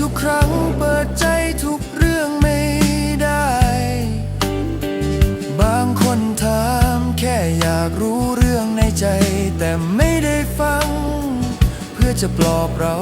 ทุกครั้งเปิดใจทุกเรื่องไม่ได้ บางคนถามแค่อยากรู้เรื่องในใจ แต่ไม่ได้ฟัง เพื่อจะปลอบเรา